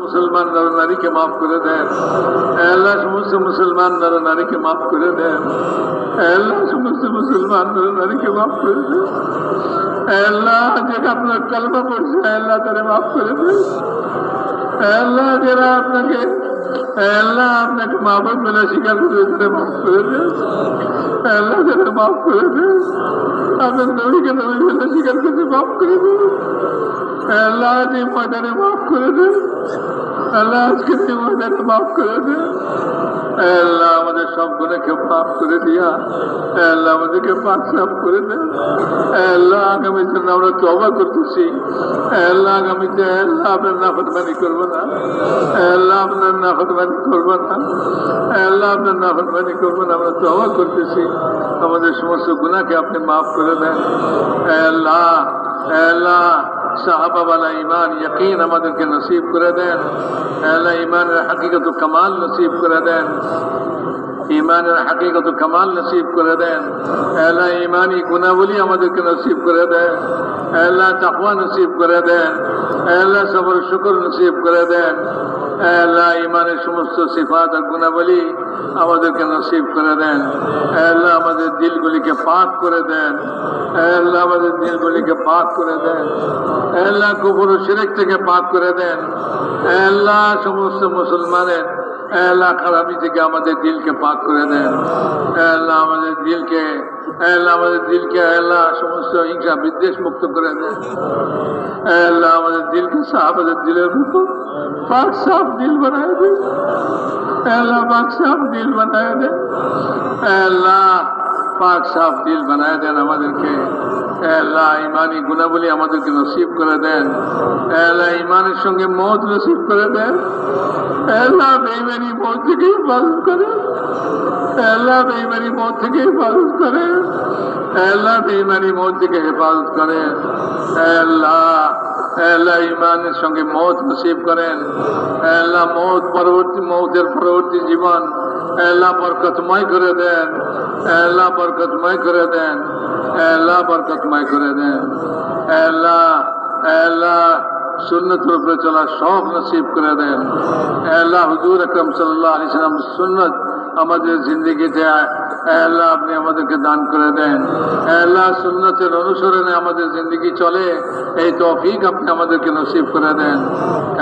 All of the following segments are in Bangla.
মুসলমান নর নারীকে মাফ করে দেন। আল্লাহ সমস্ত মুসলমান নর নারীকে মাফ করে দেন। আল্লাহ সমস্ত মুসলমান নর নারীকে মাফ করে দেন। আল্লাহ যেটা আপনার কালবা পড়ছে, আল্লাহ তারা মাফ করে দেন। আল্লাহ যারা আপনাকে আল্লাহ আপনাকে মাহবুব মেলা স্বীকার করে তারা মাফ করে দেন আল্লাহ তারা মাফ করে দেন আপনার নবীকে নবী মেলা স্বীকার করতে মাফ করে দেন আল্লাহ যে ময়দানে মাফ করে দেন আল্লাহ আজকে যে মাফ করে দেন আল্লাহ, আমাদের সব গুণাকে মাফ করে দিয়া। আল্লাহ, আমাদেরকে পাক সাফ করে দেন আল্লাহ আগামীর জন্য আমরা তবা করতেছি। আল্লাহ আগামীতে আল্লাহ, আপনার নাফরমানি করব না। আল্লাহ, আপনার নাফরমানি করব না। আল্লাহ, আপনার নাফরমানি করব না। আমরা তবা করতেছি। আমাদের সমস্ত গুণাকে আপনি মাফ করে দেন। আল্লাহ আল্লাহ। সাহাবাওয়ালা ইমান ইয়কিন আমাদেরকে নসিব করে দেন। আল্লাহ ইমানের হাকিকত কামাল নসিব করে দেন। ইমানের হাকিকত কামাল নসিব করে দেন। আল্লাহ ইমানি গুণাবলী আমাদেরকে নসিব করে দেন। আল্লাহ তাকওয়া নসিব করে দেন। আল্লাহ সবর শুকর নসিব করে দেন। আল্লাহ, ইমানের সমস্ত সিফাত আর গুণাবলী আমাদেরকে নসিব করে দেন। আল্লাহ, আমাদের দিলগুলিকে পাক করে দেন। আল্লাহ, আমাদের দিলগুলিকে পাক করে দেন। আল্লাহ কুপুর শিরেক থেকে পাক করে দেন। আল্লাহ, সমস্ত মুসলমানের আল্লাহ, খারাপি থেকে আমাদের দিলকে পাক করে দেন। আল্লাহ, আমাদের দিলকে, আল্লাহ, আমাদের দিলকে আল্লাহ, সমস্ত হিংসা বিদ্বেষ মুক্ত করে দেন। আল্লাহ, আমাদের দিলকে আমাদের দিলের মতো পাক সাফ দিল বানায় দেন আল্লাহ পাক সাফ দিল বানায় দেন আল্লাহ পাক সাফ দিল বানায় দেন আমাদেরকে। আল্লাহ ইমানি গুণাবলী আমাদেরকে নসিব করে দেন। আল্লাহ ইমানের সঙ্গে মত নসিব করে দেন। আল্লাহ বেইমানি মত থেকে হেফাজত করে। আল্লাহ বেইমানি মত থেকে হেফাজত করে। আল্লাহ বেইমানি মত থেকে হেফাজত করে। আল্লাহ আল্লাহ ইমানের সঙ্গে মত নসিব করেন। আল্লাহ মত পরবর্তী মৌতের পরবর্তী জীবন আল্লাহ বরকতময় করে দেন। আল্লাহ বরকতময় করে দেন। আল্লাহ বরকতময় করে দেন। আল্লাহ আল্লাহ সুন্নতের উপরে চলা সব নসিব করে দেন। আল্লাহ হুজুর আকরম সাল্লাহ আলি সাল্লাম সুন্নত আমাদের জিন্দগিতে আল্লাহ, আপনি আমাদেরকে দান করে দেন। আল্লাহ, সুন্নতের অনুসরণে আমাদের জিন্দগি চলে। এই তৌফিক আপনি আমাদেরকে নসিব করে দেন।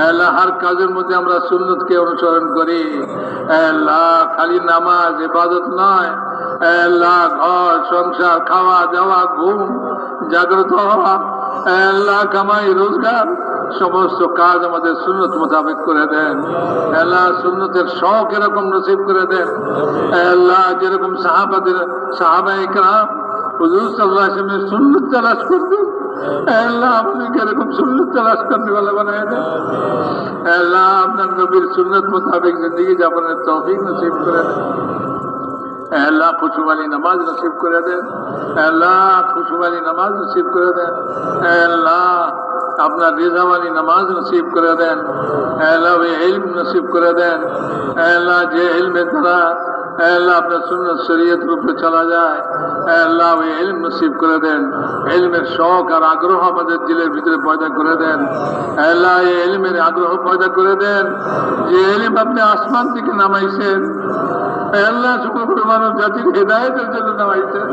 আল্লাহ, হার কাজের মধ্যে আমরা সুন্নতকে অনুসরণ করি। আল্লাহ, খালি নামাজ ইবাদত নয়। আল্লাহ, ঘর, সংসার খাওয়া দাওয়া ঘুম, জাগ্রত হওয়া। আল্লাহ, কামাই, রোজগার সমস্ত কাজ আমাদের সুন্নত মোতাবেক করে দেন। আল্লাহ সুন্নতের শখ এরকম নসিব করে দেন। আল্লাহ যেরকম সাহাবাদের সাহাবা ইকরাম হুজুর সাল্লাহ আসলামের সুন্নত তালাশ করতেন। আল্লাহ আপনাকে এরকম সুন্নত তালাশ করতে বলে বানায় আপনার সুন্নত নসিব করে দেন। নামাজ নসিব করে দেন। নামাজ নসিব করে দেন। আল্লাহ আপনার রেজাওয়ালি নামাজ নসিব করে দেন আল্লাহ নসিব করে দেন আল্লাহ যে দ্বারা আল্লাহ আপনার উপরে চলা যায় নসিব করে দেন শখ আর আগ্রহ আমাদের ভিতরে পয়দা করে দেন আগ্রহ করে দেন যে ইলম আপনি আসমান থেকে নামাইছেন আল্লাহ শুক্র মানব জাতির হেদায়তের জন্য নামাইছেন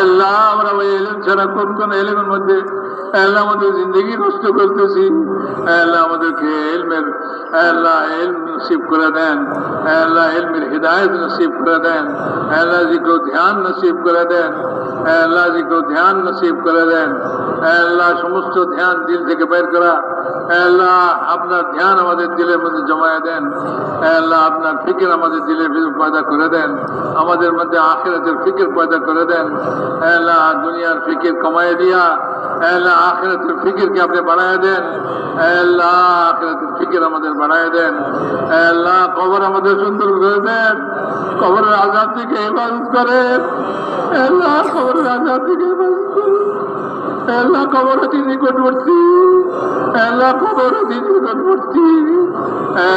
আল্লাহ আমরা ওই এলেম ছাড়া কোন কোন এলেমের মধ্যে আল্লাহ আমাদের জিন্দগি নষ্ট করতেছি আল্লাহ আমাদেরকে এলমের আল্লাহ এলম নসিব করে দেন আল্লাহ এলমের হৃদায়ত নসিব করে দেন আল্লাহ জিকে ধ্যান নসিব করে দেন আল্লাহ জিকে ধ্যান নসিব করে দেন। আল্লাহ সমস্ত ধ্যান দিল থেকে বের করা। আল্লাহ আপনার ধ্যান আমাদের দিলের মধ্যে জমায়ে দেন। আল্লাহ আপনার ফিকির আমাদের দিলের ভিতরে পয়দা করে দেন। আমাদের মধ্যে আখেরাতের ফিকির পয়দা করে দেন। আল্লাহ দুনিয়ার ফিকির কমায় দিয়া, আল্লাহ আখেরাতের ফিকিরকে আপনি বাড়ায় দেন। আল্লাহ আখেরাতের ফিকির আমাদের বাড়ায় দেন। আল্লাহ কবর আমাদের সুন্দর করে দেন। কবরের আজাদ থেকে হেফাজত করেন। আল্লাহ কবরের আজাদ থেকে হেফাজত করেন। আল্লাহ কবর নিকটবর্তী আল্লাহ কবর নিকটবর্তী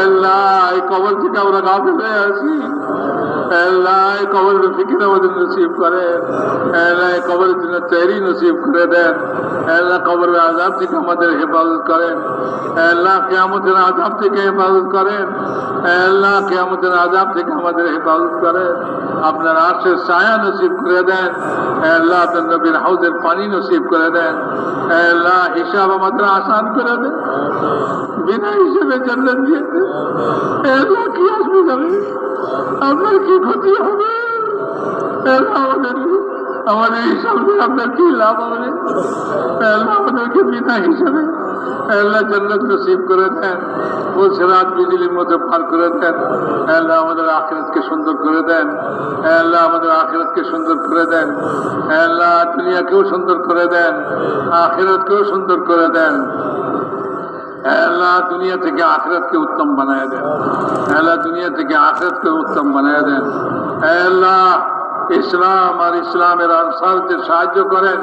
আল্লাহ কবর থেকে আমরা গাফিল আছি। আল্লাহ, এই কবরের ফিকির আমাদের নসিব করেন আল্লাহ কবরের জন্য তৈরি নসিব করে দেন। আল্লাহ, কবরের আজাব থেকে আমাদের হেফাজত করেন। আল্লাহ, কেয়ামতের আজাব থেকে হেফাজত করেন। আল্লাহ, কেয়ামতের আজাব থেকে আমাদের হেফাজত করেন। আপনার আর্শের ছায়া নসিব করে দেন আল্লাহ আপনার নবীর হাউদের পানি নসিব করে দেন আল্লাহ হিসাব আমাদের আসান করে দেন বিনা হিসেবে জান্নাত দিয়েছে আল্লাহ কি আসবে যাবে আপনার কি ক্ষতি হবে আল্লাহ আমাদের আমাদের হিসাব দিয়ে আপনার কি লাভ হবে আল্লাহ আমাদেরকে বিনা হিসাবে আল্লাহ জান্নাত নসিব করে দেন বলছে রাত বিজলির মধ্যে পার করে দেন আল্লাহ আমাদের আখিরাতকে সুন্দর করে দেন। আল্লাহ আমাদের আখিরাতকে সুন্দর করে দেন। আল্লাহ দুনিয়াকেও সুন্দর করে দেন। আখিরাতকেও সুন্দর করে দেন। আল্লাহ দুনিয়া থেকে আখরাতকে উত্তম বানায় দেন। আল্লাহ দুনিয়া থেকে আখরাতকে উত্তম বানায় দেন। আল্লাহ ইসলাম আর ইসলামের আনসারদের সাহায্য করেন।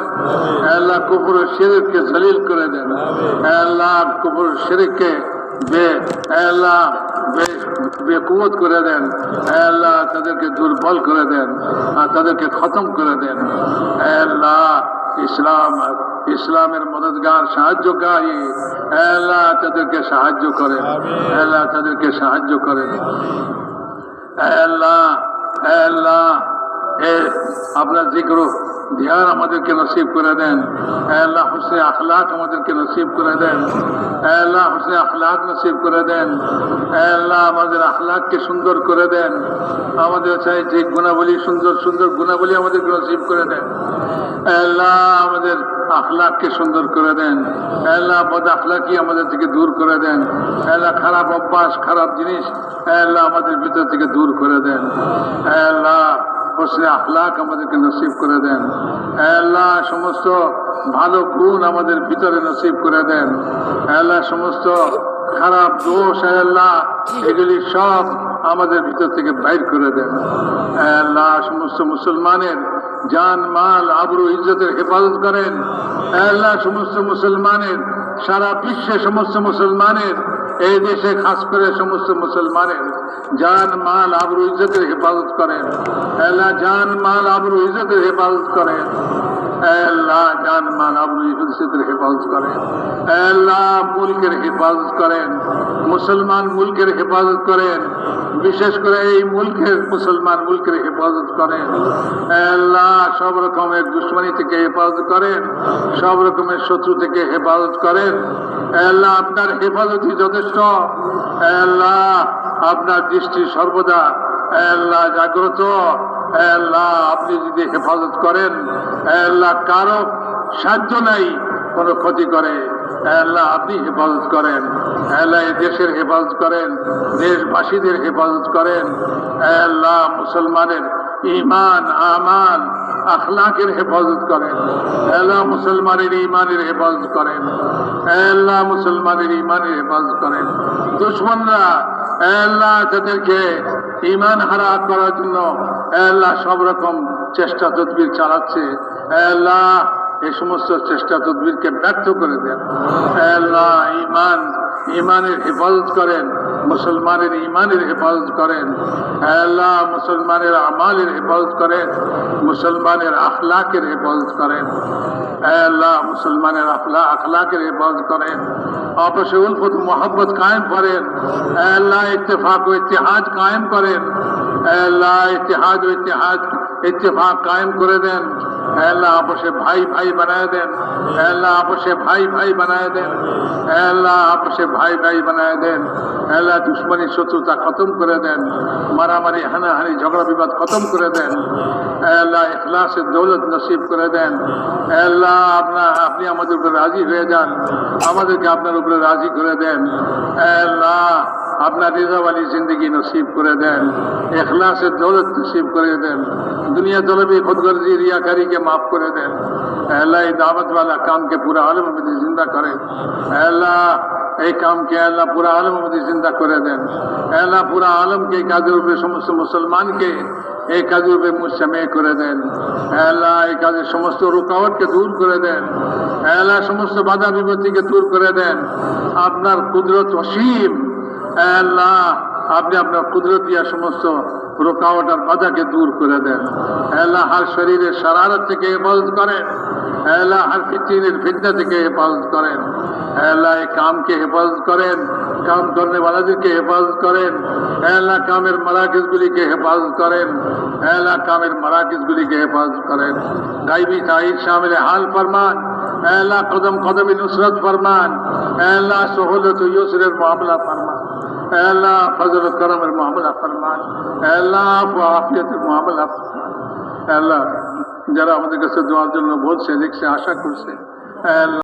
আল্লাহ কুপুর শিরিককে জলিল করে দেন। আল্লাহ কুপুর শিরিককে বে আল্লাহ বেকুবত করে দেন আল্লাহ, তাদেরকে দুর্বল করে দেন আর তাদেরকে খতম করে দেন। আল্লাহ, ইসলাম, ইসলামের মদতগার সাহায্যকারী। আল্লাহ, তাদেরকে সাহায্য করেন। আল্লাহ, তাদেরকে সাহায্য করেন। আল্লাহ আল্লাহ আপনার জিক্র ধ্যান আমাদেরকে নসিব করে দেন। আল্লাহ হুসনে আখলাক আমাদেরকে নসিব করে দেন। আল্লাহ হুসনে আখলাক নসিব করে দেন। আল্লাহ, আমাদের আখলাককে সুন্দর করে দেন। আমাদের চাই যে গুণাবলী, সুন্দর সুন্দর গুণাবলী আমাদেরকে নসিব করে দেন। আল্লাহ, আমাদের আখলাককে সুন্দর করে দেন। আল্লাহ বদ আখলাকি আমাদের থেকে দূর করে দেন। আল্লাহ, খারাপ অভ্যাস, খারাপ জিনিস আল্লাহ, আমাদের ভিতর থেকে দূর করে দেন। আল্লাহ হোসনে আখলাক আমাদেরকে নসিব করে দেন। আল্লাহ, সমস্ত ভালো গুণ আমাদের ভিতরে নসিব করে দেন। আল্লাহ, সমস্ত খারাপ দোষ আল্লাহ, এগুলি সব আমাদের ভিতর থেকে বাইর করে দেন। আল্লাহ, সমস্ত মুসলমানের জান, মাল, আবরু, ইজ্জতের হেফাজত করেন। আল্লাহ, সমস্ত মুসলমানের, সারা বিশ্বে সমস্ত মুসলমানের এই দেশে খাস করে সমস্ত মুসলমানের জান, মাল, আবরু, ইজ্জতের হেফাজত করেন আল্লাহ জান, মাল, আবরু, ইজ্জতের হেফাজত করেন আল্লাহ জান, মাল, আবরু, ইজ্জতের হেফাজত করেন আল্লাহ মুলকের হেফাজত করেন মুসলমান মুলকের হেফাজত করেন বিশেষ করে এই মুলকের মুসলমান মুলকের হেফাজত করেন আল্লাহ সব রকমের দুশ্মনী থেকে হেফাজত করেন সব রকমের শত্রু থেকে হেফাজত করেন আল্লাহ, আপনার হেফাজতই যথেষ্ট। আল্লাহ, আপনার দৃষ্টি সর্বদা। আল্লাহ, জাগ্রত। আল্লাহ, আপনি যদি হেফাজত করেন আল্লাহ, কারও সাহায্য নাই, কোনো ক্ষতি করে। আল্লাহ, আপনি হেফাজত করেন। আল্লাহ দেশের হেফাজত করেন, দেশবাসীদের হেফাজত করেন। আল্লাহ, মুসলমানের ইমান আমান আখলাকের হেফাজত করেন। আল্লাহ মুসলমানের ইমানের হেফাজত করেন। আল্লাহ মুসলমানের ইমানের হেফাজত করেন। দুশ্মনরা, আল্লাহ তাদেরকে ইমান হারা করার জন্য আল্লাহ সব রকম চেষ্টা তদবির চালাচ্ছে। আল্লাহ এই সমস্ত চেষ্টা তদবিরকে ব্যর্থ করে দেন। আল্লাহ ইমান ইমানের হেফাজত করেন। মুসলমানের ইমানের হেফাজত করেন আল্লাহ মুসলমানের আমালের হেফাজত করেন মুসলমানের আখলাকের হেফাজত করেন আল্লাহ মুসলমানের আখলা আখলাকের হেফাজত করেন আপসে উলফত মোহাম্মত কায়েম করেন আল্লাহ ইত্তেফাক ও ইতিহাদ কায়েম করেন আল্লাহ ইতিহাদ ও ইতিহাদ ইত্তেফাক কায়েম করে দেন আপসে ভাই ভাই দেন। আপসে ভাই ভাই বানায় দেন। আপসে ভাই ভাই দেন। দুশ্মনী শত্রুতা খতম করে দেন। মারামারি, হানাহানি, ঝগড়া, বিবাদ খতম করে দেন। আল্লাহ দৌলত নসিব করে দেন। আল্লাহ আপনার, আপনি আমাদের উপরে রাজি হয়ে যান। আমাদেরকে আপনার উপরে রাজি করে দেন। আল্লাহ আপনার রেজাওয়ালি জিন্দগি নসিব করে দেন, এখলাসের দৌলত নসিব করে দেন, দুনিয়া দলবী খুদগর্জি রিয়াকারীকে মাফ করে দেন। আল্লাহ এই দাওয়াতওয়ালা কামকে পুরা আলম মধ্যে জিন্দা করে। আল্লাহ এই কামকে আল্লাহ পুরা আলম মধ্যে জিন্দা করে দেন। আল্লাহ পুরা আলমকে এই কাজের উপরে সমস্ত মুসলমানকে এই কাজের রূপে মুসামে করে দেন। আল্লাহ এই কাজের সমস্ত রুকাওয়টকে দূর করে দেন। আল্লাহ সমস্ত বাধা বিপত্তিকে দূর করে দেন। আপনার কুদরত অসীম। আল্লাহ, আপনি আপনার কুদরত দিয়া সমস্ত রোকাওয়াট আর বাধাকে দূর করে দেন। আল্লাহ, হার শরীরের সারারত থেকে হেফাজত করেন। আল্লাহ, হর ফিতিনের ফিতনা থেকে হেফাজত করেন। আল্লাহ, এই কামকে হেফাজত করেন। কাম করনে वालाদেরকে হেফাজত করেন। আল্লাহ, কামের মারাকিজগুলিকে হেফাজত করেন। আল্লাহ, কামের মারাকিজগুলিকে হেফাজত করেন। গাইবি তাইর শামিল হাল ফরমান। আল্লাহ, কদম কদমে নুসরত ফরমান। আল্লাহ, সহলত ইউসরের মামলা ফরমান। আল্লাহ ফজল করমের মামলা ফরমান আফু আফিয়তের মামলা ফরমান আল্লাহ যারা আমাদের কাছে দেওয়ার জন্য বলছে, লিখছে, আশা করছে আল্লাহ